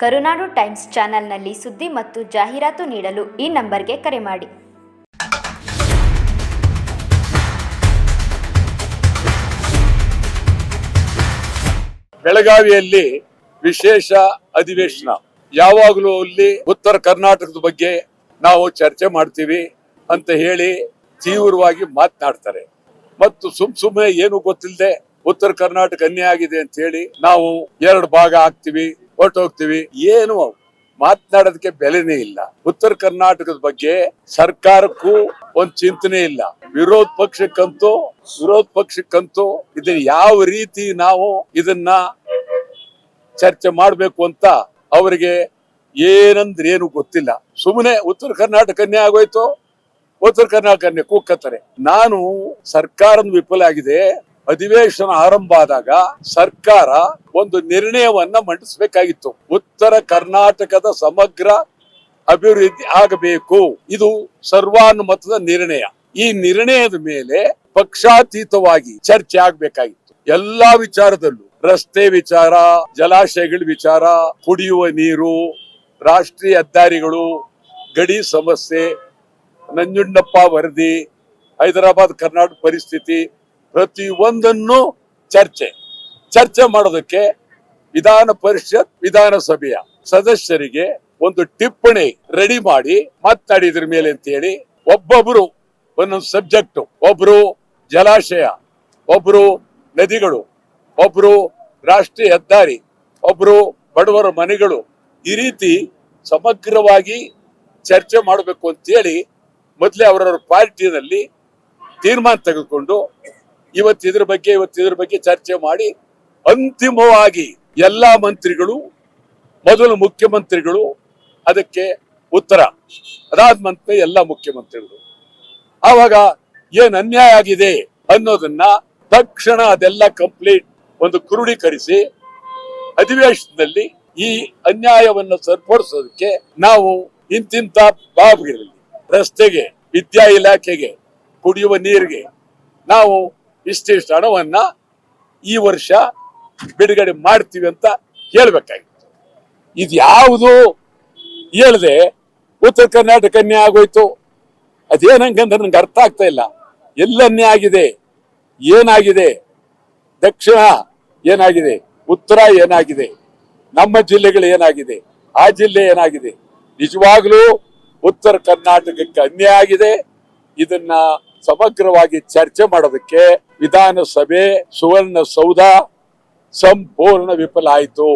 ಕರುನಾಡು times ಚಾನೆಲ್ನಲ್ಲಿ ಸುದ್ದಿ ಮತ್ತು ಜಾಹೀರಾತು ನೀಡಲು ಈ ನಂಬರ್ಗೆ ಕರೆ ಮಾಡಿ. ಬೆಳಗಾವಿಯಲ್ಲಿ ವಿಶೇಷ ಅಧಿವೇಶನ. ಯಾವಾಗಲೂ ಅಲ್ಲಿ ಉತ್ತರ ಕರ್ನಾಟಕದ ಬಗ್ಗೆ ನಾವು ಚರ್ಚೆ ಮಾಡ್ತೀವಿ ಅಂತ ಹೇಳಿ ತೀವ್ರವಾಗಿ ಮಾತನಾಡ್ತಾರೆ. ಮತ್ತು ಸುಮ್ ಸುಮ್ಮನೆ ಏನು ಗೊತ್ತಿಲ್ಲದೆ ಉತ್ತರ ಕರ್ನಾಟಕ ಅನ್ಯ ಆಗಿದೆ ಅಂತ ಹೇಳಿ ನಾವು ಎರಡು ಭಾಗ ಆಗ್ತೀವಿ ಹೊರಟೋಗ್ತೀವಿ. ಏನು ಮಾತನಾಡೋದಕ್ಕೆ ಬೆಲೆನೇ ಇಲ್ಲ. ಉತ್ತರ ಕರ್ನಾಟಕದ ಬಗ್ಗೆ ಸರ್ಕಾರಕ್ಕೂ ಒಂದ್ ಚಿಂತನೆ ಇಲ್ಲ. ವಿರೋಧ ಪಕ್ಷಕ್ಕಂತೂ ವಿರೋಧ ಪಕ್ಷಕ್ಕಂತೂ ಇದನ್ನ ಯಾವ ರೀತಿ ನಾವು ಇದನ್ನ ಚರ್ಚೆ ಮಾಡಬೇಕು ಅಂತ ಅವರಿಗೆ ಏನಂದ್ರೆ ಏನು ಗೊತ್ತಿಲ್ಲ. ಸುಮ್ಮನೆ ಉತ್ತರ ಕರ್ನಾಟಕನೇ ಆಗೋಯ್ತು, ಉತ್ತರ ಕರ್ನಾಟಕ ಅನ್ಯಾಯ ಕೂಕ್ಕತ್ತಾರೆ ನಾನು ಸರ್ಕಾರದ ವಿಫಲ ಆಗಿದೆ. ಅಧಿವೇಶನ ಆರಂಭ ಆದಾಗ ಸರ್ಕಾರ ಒಂದು ನಿರ್ಣಯವನ್ನ ಮಂಡಿಸಬೇಕಾಗಿತ್ತು. ಉತ್ತರ ಕರ್ನಾಟಕದ ಸಮಗ್ರ ಅಭಿವೃದ್ಧಿ ಆಗಬೇಕು. ಇದು ಸರ್ವಾನುಮತದ ನಿರ್ಣಯ. ಈ ನಿರ್ಣಯದ ಮೇಲೆ ಪಕ್ಷಾತೀತವಾಗಿ ಚರ್ಚೆ ಆಗ್ಬೇಕಾಗಿತ್ತು. ಎಲ್ಲಾ ವಿಚಾರದಲ್ಲೂ ರಸ್ತೆ ವಿಚಾರ, ಜಲಾಶಯಗಳ ವಿಚಾರ, ಕುಡಿಯುವ ನೀರು, ರಾಷ್ಟ್ರೀಯ ಹೆದ್ದಾರಿಗಳು, ಗಡಿ ಸಮಸ್ಯೆ, ನಂಜುಂಡಪ್ಪ ವರದಿ, ಹೈದರಾಬಾದ್ ಕರ್ನಾಟಕ ಪರಿಸ್ಥಿತಿ ಪ್ರತಿ ಒಂದನ್ನು ಚರ್ಚೆ. ಚರ್ಚೆ ಮಾಡೋದಕ್ಕೆ ವಿಧಾನ ಪರಿಷತ್, ವಿಧಾನಸಭೆಯ ಸದಸ್ಯರಿಗೆ ಒಂದು ಟಿಪ್ಪಣಿ ರೆಡಿ ಮಾಡಿ ಮಾತಾಡಿದ್ರ ಮೇಲೆ ಅಂತ ಹೇಳಿ ಒಬ್ಬೊಬ್ರು ಒಂದೊಂದು ಸಬ್ಜೆಕ್ಟ್ ಒಬ್ರು ಜಲಾಶಯ, ಒಬ್ರು ನದಿಗಳು, ಒಬ್ರು ರಾಷ್ಟ್ರೀಯ ಹೆದ್ದಾರಿ, ಒಬ್ರು ಬಡವರ ಮನೆಗಳು ಈ ರೀತಿ ಸಮಗ್ರವಾಗಿ ಚರ್ಚೆ ಮಾಡಬೇಕು ಅಂತೇಳಿ ಮೊದಲೇ ಅವರವರ ಪಾರ್ಟಿನಲ್ಲಿ ತೀರ್ಮಾನ ತೆಗೆದುಕೊಂಡು ಇವತ್ತು ಇದ್ರ ಬಗ್ಗೆ, ಇವತ್ತು ಇದ್ರ ಬಗ್ಗೆ ಚರ್ಚೆ ಮಾಡಿ ಅಂತಿಮವಾಗಿ ಎಲ್ಲಾ ಮಂತ್ರಿಗಳು, ಮೊದಲು ಮುಖ್ಯಮಂತ್ರಿಗಳು ಅದಕ್ಕೆ ಉತ್ತರ. ಅದಾದ ಮಂತ್ರ ಎಲ್ಲ ಮುಖ್ಯಮಂತ್ರಿಗಳು. ಆವಾಗ ಏನ್ ಅನ್ಯಾಯ ಆಗಿದೆ ಅನ್ನೋದನ್ನ ತಕ್ಷಣ ಅದೆಲ್ಲ ಕಂಪ್ಲೀಟ್ ಒಂದು ಕ್ರೋಢೀಕರಿಸಿ ಅಧಿವೇಶನದಲ್ಲಿ ಈ ಅನ್ಯಾಯವನ್ನು ಸರಿಪಡಿಸೋದಕ್ಕೆ ನಾವು ಇಂತಿಂತ ಬಾಬ್ಗಿರಲಿ ರಸ್ತೆಗೆ, ವಿದ್ಯಾ ಇಲಾಖೆಗೆ ಕುಡಿಯುವ ನೀರಿಗೆ ನಾವು ಇಷ್ಟಿಷ್ಟು ಹಣವನ್ನ ಈ ವರ್ಷ ಬಿಡುಗಡೆ ಮಾಡ್ತೀವಿ ಅಂತ ಹೇಳ್ಬೇಕಾಗಿತ್ತು. ಇದು ಯಾವುದು ಹೇಳ್ದೆ, ಉತ್ತರ ಕರ್ನಾಟಕ ಅನ್ಯಾಯ ಆಗೋಯ್ತು. ಅದೇನಂಗಂದ್ರೆ ನಂಗೆ ಅರ್ಥ ಆಗ್ತಾ ಇಲ್ಲ. ಎಲ್ಲ ಅನ್ಯಾಯ ಆಗಿದೆ? ಏನಾಗಿದೆ? ದಕ್ಷಿಣ ಏನಾಗಿದೆ? ಉತ್ತರ ಏನಾಗಿದೆ? ನಮ್ಮ ಜಿಲ್ಲೆಗಳು ಏನಾಗಿದೆ? ಆ ಜಿಲ್ಲೆ ಏನಾಗಿದೆ? ನಿಜವಾಗ್ಲೂ ಉತ್ತರ ಕರ್ನಾಟಕಕ್ಕೆ ಅನ್ಯಾಯ ಆಗಿದೆ? ಇದನ್ನ ಸಮಗ್ರವಾಗಿ ಚರ್ಚೆ ಮಾಡೋದಕ್ಕೆ ವಿಧಾನಸಭೆ ಸುವರ್ಣ ಸೌಧ ಸಂಪೂರ್ಣ ವಿಫಲ ಆಯಿತು.